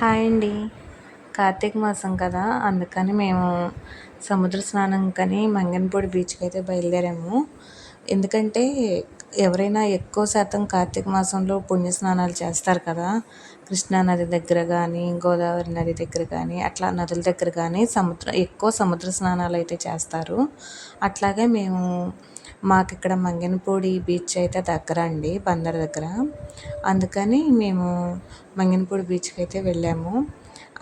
Hi అండి. కార్తీక మాసం కదా అందుకని మేము సముద్ర స్నానం కానీ మంగనపూడి బీచ్కి అయితే బయలుదేరాము. ఎందుకంటే ఎవరైనా ఎక్కువ శాతం కార్తీక మాసంలో పుణ్య స్నానాలు చేస్తారు కదా. కృష్ణా నది దగ్గర కానీ గోదావరి నది దగ్గర కానీ అట్లా నదుల దగ్గర కానీ సముద్ర ఎక్కువ సముద్ర స్నానాలు అయితే చేస్తారు. అట్లాగే మేము మాకు ఇక్కడ మంగినపూడి బీచ్ అయితే దగ్గర అండి బందర్ దగ్గర. అందుకని మేము మంగినపూడి బీచ్కి అయితే వెళ్ళాము.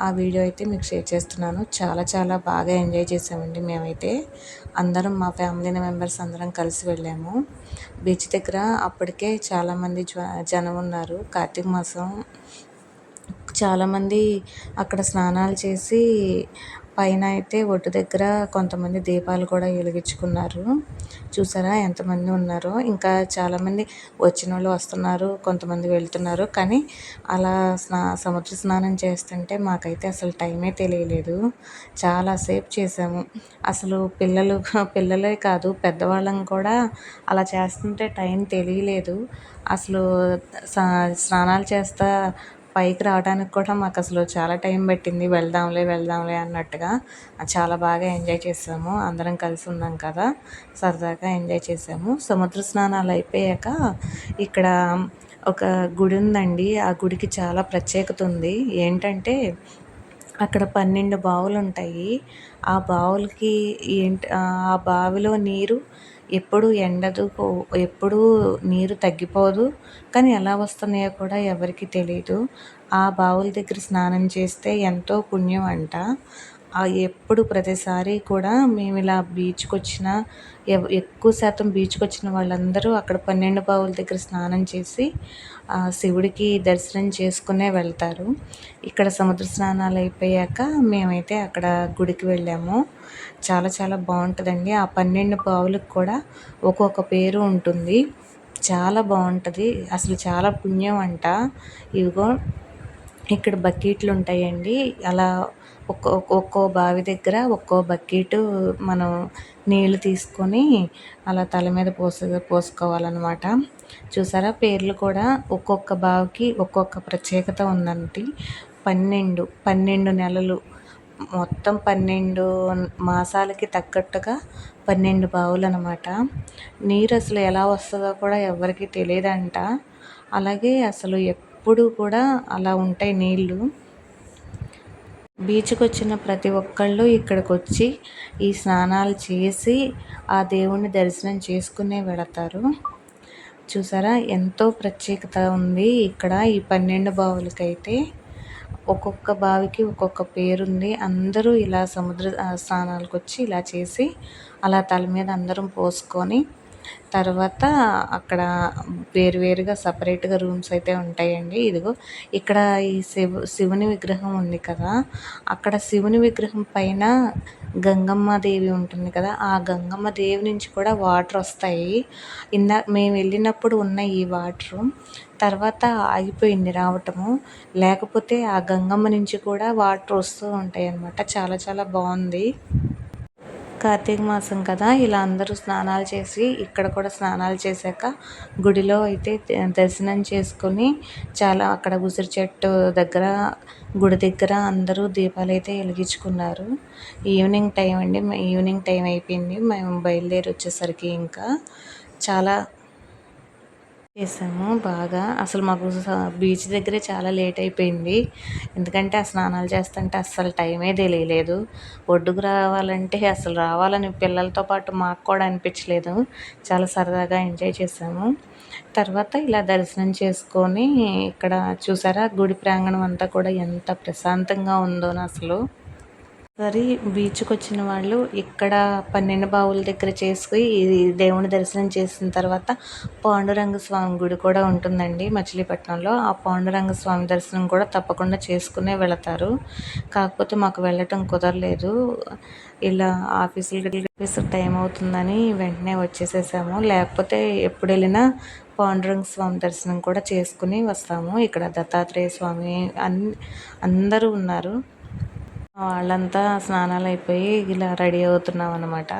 ఆ వీడియో అయితే మీకు షేర్ చేస్తున్నాను. చాలా చాలా బాగా ఎంజాయ్ చేసామండి మేమైతే. అందరం మా ఫ్యామిలీ మెంబర్స్ అందరం కలిసి వెళ్ళాము. బీచ్ దగ్గర అప్పటికే చాలామంది జనం ఉన్నారు. కార్తీక మాసం చాలామంది అక్కడ స్నానాలు చేసి పైన అయితే ఒడ్డు దగ్గర కొంతమంది దీపాలు కూడా వెలిగించుకున్నారు. చూసారా ఎంతమంది ఉన్నారో. ఇంకా చాలామంది వచ్చిన వాళ్ళు వస్తున్నారు కొంతమంది వెళ్తున్నారు. కానీ అలా స్నా సముద్ర స్నానం చేస్తుంటే మాకైతే అసలు టైమే తెలియలేదు. చాలాసేపు చేసాము అసలు పిల్లలు పిల్లలే కాదు పెద్దవాళ్ళం కూడా అలా చేస్తుంటే టైం తెలియలేదు. అసలు స్నానాలు చేస్తా పైకి రావడానికి కూడా మాకు అసలు చాలా టైం పట్టింది. వెళ్దాంలే వెళ్దాంలే అన్నట్టుగా చాలా బాగా ఎంజాయ్ చేసాము. అందరం కలిసి ఉన్నాం కదా. సరదాగా ఎంజాయ్ చేసాము. సముద్ర స్నానాలు అయిపోయాక ఇక్కడ ఒక గుడి ఉందండి. ఆ గుడికి చాలా ప్రత్యేకత ఉంది. ఏంటంటే అక్కడ పన్నెండు బావులు ఉంటాయి ఆ బావులకి ఏంటి ఆ బావిలో నీరు ఎప్పుడు ఎండదు ఎప్పుడూ నీరు తగ్గిపోదు కానీ ఎలా వస్తున్నాయో కూడా ఎవరికి తెలియదు ఆ బావుల దగ్గర స్నానం చేస్తే ఎంతో పుణ్యం అంట ఎప్పుడు ప్రతిసారి కూడా మేము ఇలా బీచ్కి వచ్చిన ఎక్కువ శాతం బీచ్కి వచ్చిన వాళ్ళందరూ అక్కడ పన్నెండు బావుల దగ్గర స్నానం చేసి శివుడికి దర్శనం చేసుకునే వెళ్తారు. ఇక్కడ సముద్ర స్నానాలు అయిపోయాక మేమైతే అక్కడ గుడికి వెళ్ళాము. చాలా చాలా బాగుంటుందండి ఆ పన్నెండు బావులకు కూడా ఒక్కొక్క పేరు ఉంటుంది. చాలా బాగుంటుంది అసలు చాలా పుణ్యం అంట ఇదిగో ఇక్కడ బకెట్లు ఉంటాయండి. అలా ఒక్కో ఒక్కో బావి దగ్గర ఒక్కో బకెట్ మనం నీళ్ళు తీసుకొని అలా తల మీద పోసు పోసుకోవాలన్నమాట. చూసారా? పేర్లు కూడా ఒక్కొక్క బావికి ఒక్కొక్క ప్రత్యేకత ఉందండి. పన్నెండు పన్నెండు నెలలు. మొత్తం పన్నెండు మాసాలకి తగ్గట్టుగా పన్నెండు బావులు అనమాట నీరు అసలు ఎలా వస్తుందో కూడా ఎవరికి తెలియదంట. అలాగే అసలు ఎప్పుడూ కూడా అలా ఉంటాయి నీళ్ళు. బీచ్కి వచ్చిన ప్రతి ఒక్కళ్ళు ఇక్కడికి వచ్చి ఈ స్నానాలు చేసి ఆ దేవుణ్ణి దర్శనం చేసుకునే వెళతారు. చూసారా? ఎంతో ప్రత్యేకత ఉంది ఇక్కడ ఈ పన్నెండు బావులకైతే. ఒక్కొక్క బావికి ఒక్కొక్క పేరుంది. అందరూ ఇలా సముద్ర స్నానాలకు వచ్చి ఇలా చేసి అలా తల మీద అందరం పోసుకొని తర్వాత అక్కడ వేరువేరుగా సపరేట్గా రూమ్స్ అయితే ఉంటాయండి. ఇదిగో ఇక్కడ ఈ శివు శివుని విగ్రహం ఉంది కదా. అక్కడ శివుని విగ్రహం పైన గంగమ్మ దేవి ఉంటుంది కదా. ఆ గంగమ్మ దేవి నుంచి కూడా వాటర్ వస్తాయి. ఇందా మేము వెళ్ళినప్పుడు ఉన్న ఈ వాటరు తర్వాత ఆగిపోయింది రావటము. లేకపోతే ఆ గంగమ్మ నుంచి కూడా వాటర్ వస్తూ ఉంటాయి అన్నమాట చాలా చాలా బాగుంది. కార్తీక మాసం కదా ఇలా అందరూ స్నానాలు చేసి ఇక్కడ కూడా స్నానాలు చేశాక గుడిలో అయితే దర్శనం చేసుకొని చాలా అక్కడ ఉసిరి చెట్టు దగ్గర గుడి దగ్గర అందరూ దీపాలు అయితే వెలిగించుకున్నారు. ఈవినింగ్ టైం అండి ఈవినింగ్ టైం అయిపోయింది మేము బయలుదేరి వచ్చేసరికి ఇంకా చాలా చేసాము బాగా. అసలు మాకు బీచ్ దగ్గరే చాలా లేట్ అయిపోయింది. ఎందుకంటే ఆ స్నానాలు చేస్తుంటే అస్సలు టైమే తెలియలేదు. ఒడ్డుకు రావాలంటే అసలు రావాలని పిల్లలతో పాటు మాకు కూడా అనిపించలేదు. చాలా సరదాగా ఎంజాయ్ చేసాము. తర్వాత ఇలా దర్శనం చేసుకొని ఇక్కడ చూసారా గుడి ప్రాంగణం అంతా కూడా ఎంత ప్రశాంతంగా ఉందో అసలు సరే బీచ్కి వచ్చిన వాళ్ళు ఇక్కడ పన్నెండు బావుల దగ్గర చేసుకుని దేవుని దర్శనం చేసిన తర్వాత పాండురంగ స్వామి గుడి కూడా ఉంటుందండి మచిలీపట్నంలో. ఆ పాండురంగ స్వామి దర్శనం కూడా తప్పకుండా చేసుకునే వెళతారు. కాకపోతే మాకు వెళ్ళటం కుదరలేదు. ఇలా ఆఫీసులు ఆఫీసు టైం అవుతుందని వెంటనే వచ్చేసేసాము. లేకపోతే ఎప్పుడు వెళ్ళినా పాండురంగ స్వామి దర్శనం కూడా చేసుకుని వస్తాము. ఇక్కడ దత్తాత్రేయ స్వామి అన్ అందరూ ఉన్నారు. వాళ్ళంతా స్నానాలు అయిపోయి ఇలా రెడీ అవుతున్నాం అనమాట